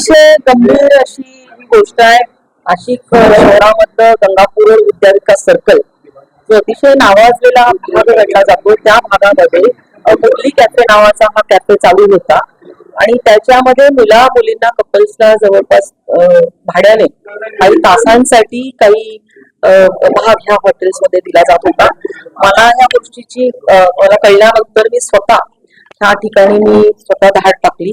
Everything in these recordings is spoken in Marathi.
अतिशय गंभीर अशी ही गोष्ट आहे. नाशिक शहरामधलं गंगापूर विद्याविकास सर्कल जो अतिशय नावाजलेला भाग घडला जातो. त्या भागामध्ये मुली कॅफे नावाचा हा कॅफे चालू होता. आणि त्याच्यामध्ये मुला मुलींना कपल्सला जवळपास भाड्याने काही तासांसाठी काही भाग ह्या हॉटेल्समध्ये दिला जात होता. मला ह्या गोष्टीची मला कळल्यानंतर मी स्वतः ह्या ठिकाणी मी स्वतः धाड टाकली.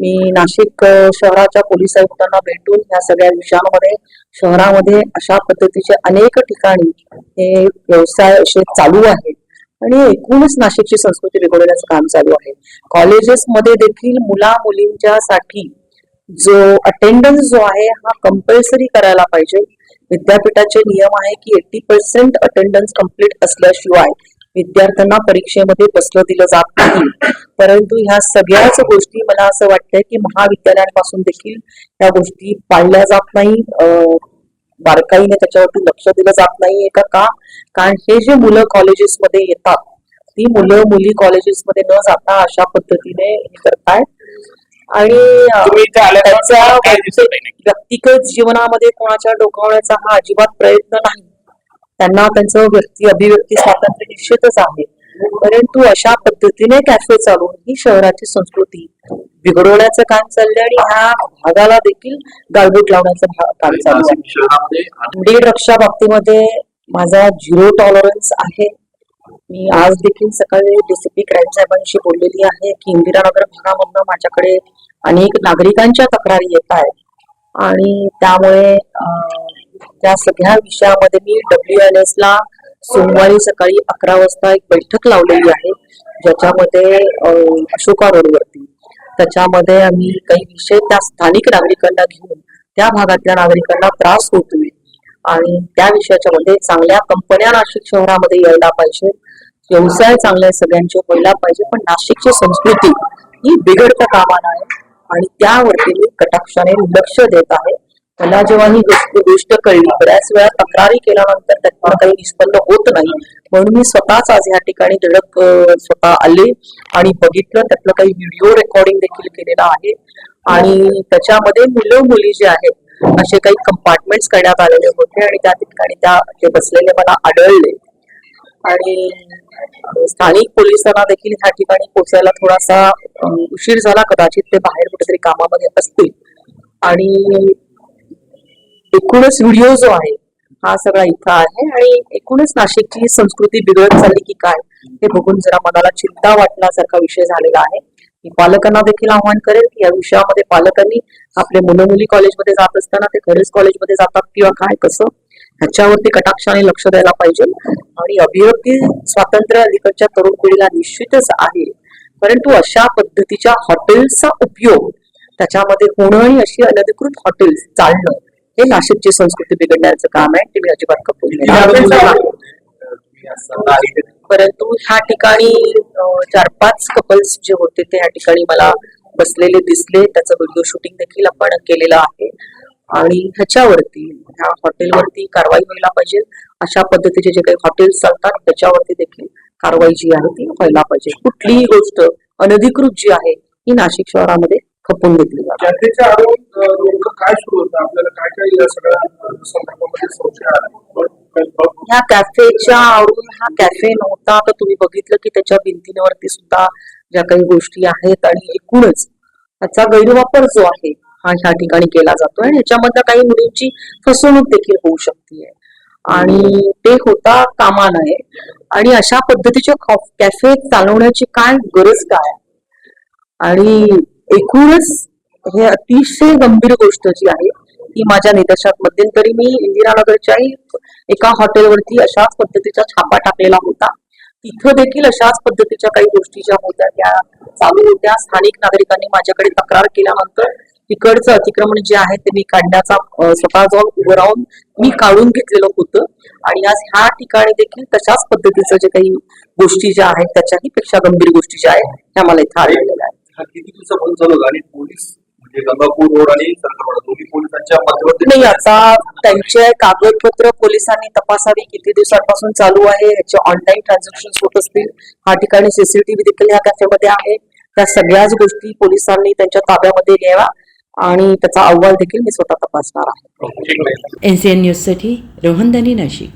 मी नाशिक शहराच्या पोलीस आयुक्तांना भेटून ह्या सगळ्या विषयांमध्ये शहरामध्ये अशा पद्धतीचे अनेक ठिकाणी हे व्यवसाय असे चालू आहेत. आणि एकूणच नाशिकची संस्कृती बिघडवण्याचं काम चालू आहे. कॉलेजेसमध्ये देखील मुला मुलींच्यासाठी जो अटेंडन्स जो आहे हा कंपल्सरी करायला पाहिजे. विद्यापीठाचे नियम आहे की एट्टी पर्सेंट अटेंडन्स कंप्लीट असल्याशिवाय विद्यार्थ्यांना परीक्षेमध्ये बसलं दिलं जात नाही. परंतु ह्या सगळ्याच गोष्टी मला असं वाटतंय की महाविद्यालयांपासून देखील ह्या गोष्टी पाळल्या जात नाही. बारकाईने त्याच्यावरती लक्ष दिलं जात नाहीये का? का? कारण हे जे मुलं कॉलेजेसमध्ये येतात ती मुलं मुली कॉलेजेसमध्ये न जाता अशा पद्धतीने हे करतायत. आणि त्याच्या? व्यक्तिगत जीवनामध्ये कोणाच्या डोकावण्याचा हा अजिबात प्रयत्न नाही. त्यांना त्यांचं व्यक्ती अभिव्यक्ती स्वातंत्र्य निश्चितच आहे. परंतु अशा पद्धतीने कॅफे चालून ही शहराची संस्कृती बिघडवण्याचं काम चाललंय आणि ह्या भागाला देखील गाळबोट लावण्याचं काम चालू आहे दीड रक्षा बाबतीमध्ये माझा झिरो टॉलरन्स आहे. मी आज देखील सकाळी डीसीपी क्राईम साहेबांशी बोललेली आहे की इंदिरानगर भागामधनं माझ्याकडे अनेक नागरिकांच्या तक्रारी येत आहेत. आणि त्यामुळे त्या सगळ्या विषयामध्ये मी डब्ल्यू एन एस ला सोमवारी सकाळी अकरा वाजता एक बैठक लावलेली आहे ज्याच्यामध्ये अशोका रोडवरती त्याच्यामध्ये आम्ही काही विषय त्या स्थानिक नागरिकांना घेऊन त्या भागातल्या नागरिकांना त्रास होतोय. आणि त्या विषयाच्या मध्ये चांगल्या कंपन्या नाशिक शहरामध्ये यायला पाहिजे. व्यवसाय चांगले सगळ्यांचे व्हायला पाहिजे पण नाशिकची संस्कृती ही बिघडता कामा नये आणि त्यावरती मी कटाक्षाने लक्ष देत आहे. मला जेव्हा ही गोष्ट गोष्ट कळली बऱ्याच वेळा तक्रारी केल्यानंतर त्यातून काही निष्पन्न होत नाही. म्हणून मी स्वतःच आज या ठिकाणी धडक स्वतः आले आणि बघितलं. त्यातलं काही व्हिडिओ रेकॉर्डिंग देखील केलेलं आहे. आणि त्याच्यामध्ये मुलं मुली जे आहेत असे काही कंपार्टमेंट्स करण्यात आलेले होते आणि त्या ठिकाणी त्या जे बसलेले मला आढळले. आणि स्थानिक पोलिसांना देखील ह्या ठिकाणी पोचायला थोडासा उशीर झाला. कदाचित ते बाहेर कुठेतरी कामामध्ये असतील. आणि एकूणच व्हिडिओ जो आहे हा सगळा इथं आहे आणि एकूणच नाशिकची संस्कृती बिघडत चालली की काय हे बघून जरा मनाला चिंता वाटण्यासारखा विषय झालेला आहे. मी पालकांना देखील आव्हान करेल की या विषयामध्ये पालकांनी आपले मुलं मुली कॉलेजमध्ये जात असताना ते खरेच कॉलेजमध्ये जातात किंवा काय कसं ह्याच्यावरती कटाक्षाने लक्ष द्यायला पाहिजे. आणि अभिव्यक्ती स्वातंत्र्य अलीकडच्या तरुण पिढीला निश्चितच आहे. परंतु अशा पद्धतीच्या हॉटेल्सचा उपयोग त्याच्यामध्ये होणं आणि अशी अनधिकृत हॉटेल्स चालणं हे नाशिकची संस्कृती बिघडण्याचं काम आहे. ते मी अजिबात कपूर परंतु ह्या ठिकाणी चार पाच कपल्स जे होते ते ह्या ठिकाणी मला बसलेले दिसले. त्याचं व्हिडिओ शूटिंग देखील आपण केलेलं आहे. आणि ह्याच्यावरती ह्या हॉटेलवरती कारवाई व्हायला पाहिजे. अशा पद्धतीचे जे काही हॉटेल्स चालतात त्याच्यावरती देखील कारवाई जी आहे ती व्हायला पाहिजे. कुठलीही गोष्ट अनधिकृत जी आहे ही नाशिक शहरामध्ये खपून घेतली जाते. नेमकं काय सुरू होतं? आपल्याला काय काय या सगळ्या संदर्भामध्ये संशय आला ह्या कॅफेच्या आवडून हा कॅफे नव्हता. तर तुम्ही बघितलं की त्याच्या भिंतींवरती सुद्धा ज्या काही गोष्टी आहेत आणि एकूणच त्याचा गैरवापर जो आहे हा ह्या ठिकाणी केला जातोय आणि ह्याच्यामधनं काही मुलींची फसवणूक देखील होऊ शकते आणि ते होता कामा नये. आणि अशा पद्धतीचे कॅफे चालवण्याची काय गरज काय? आणि एकूणच हे अतिशय गंभीर गोष्ट जी आहे ती माझ्या निदर्शनात मध्यंतरी मी इंदिरानगरच्याही एका हॉटेलवरती अशाच पद्धतीचा छापा टाकलेला होता. तिथं देखील अशाच पद्धतीच्या काही गोष्टी ज्या होत्या त्या चालू होत्या. स्थानिक नागरिकांनी माझ्याकडे तक्रार केल्यानंतर तिकडचं अतिक्रमण जे आहे ते मी काढण्याचा स्वतः जाऊन उभं राहून मी काढून घेतलेलं होतं. आणि आज ह्या ठिकाणी देखील तशाच पद्धतीचं जे काही गोष्टी ज्या आहेत त्याच्याही पेक्षा गंभीर गोष्टी ज्या आहेत त्या मला इथं आढळलेल्या आहेत. म्हणजे गंगापूर रोड आणि सरकारवाडा दोन्ही पोलिसांच्या माध्यमातून नाही आता त्यांचे कागदपत्र पोलिसांनी तपासावी किती दिवसांपासून चालू आहे याचे ऑनलाईन ट्रान्झॅक्शन होत असतील हा ठिकाणी सीसीटीव्ही देखील ह्या कॅफेमध्ये आहे. त्या सगळ्याच गोष्टी पोलिसांनी त्यांच्या ताब्यामध्ये घ्याव्या आणि त्याचा अहवाल देखील मी स्वतः तपासणार आहे. ठीक आहे. एन सी एन न्यूजसाठी रोहनदानी नाशिक.